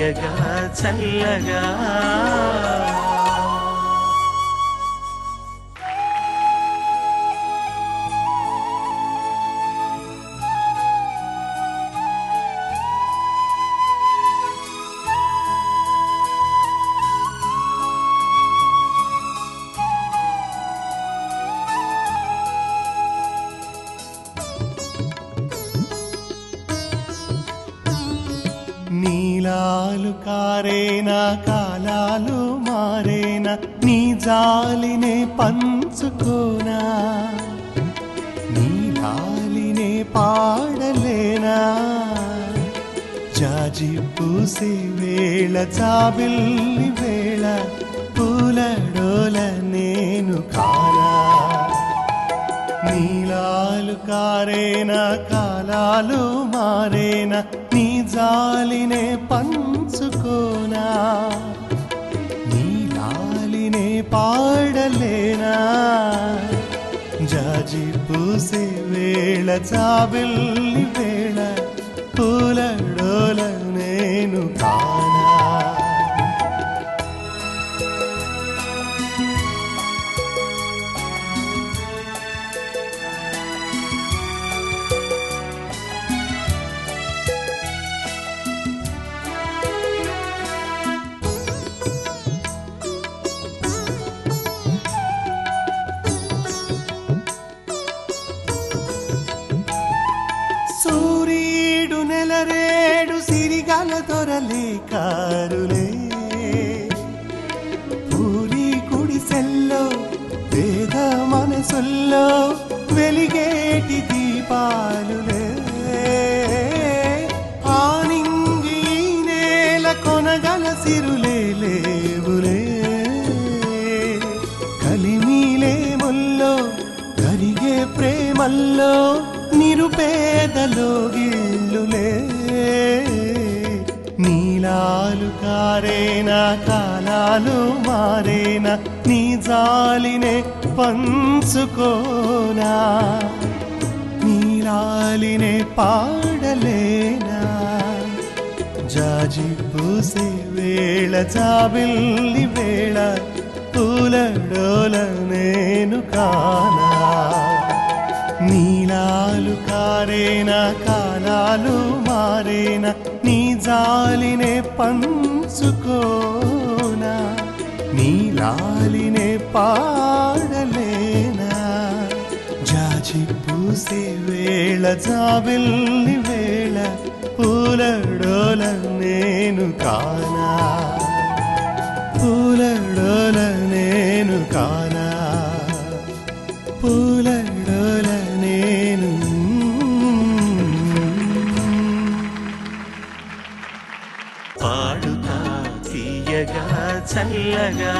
తీయగా చల్లగా నీలాలు కారేనా కాలాలు మారేనా నీ జాలినే పంచుకోనా నీలాలినే పాడలేనా. జాజి పూసే వేళ జాబిల్లి వేళ పూలడోల కాలాలు మారేనా నీ జాలినే పంచుకోనా? నీలాలినే పాడలేనా? జాజి పూసే వేళ జాబిల్లి వేళ పూలడోల సూర్యుడు నెలరేడు సిరిగల దొరలే కారులే. పూరి గుడిసెల్లో వేద మనసుల్లో వెలిగేటి దీపాలులే. ఆనింగి నేల కొనగల సిరులే లేవులే. కలిమిలే ముల్లో కరిగే ప్రేమల్లో నిరుపేదలో గిళ్ళులే నీలాలు కారేనా కాలాలు మారేనా నీ జాలినే పంచుకోనా నీలాలినే పాడలేనా. జాజి పూసే వేళ జాబిల్లి వేళ పూలడోల నేను కానా. నీలాలు కారేన కాలాలు మారేన నీ జాలినే పంచుకోనా నీలాలినే పాడలేనా. జాజి పూసే వేళ జాబిల్లి వేళ పూలడోల నేను కానా. పూలడోల నేను కానా. పాడుతా చల్లగా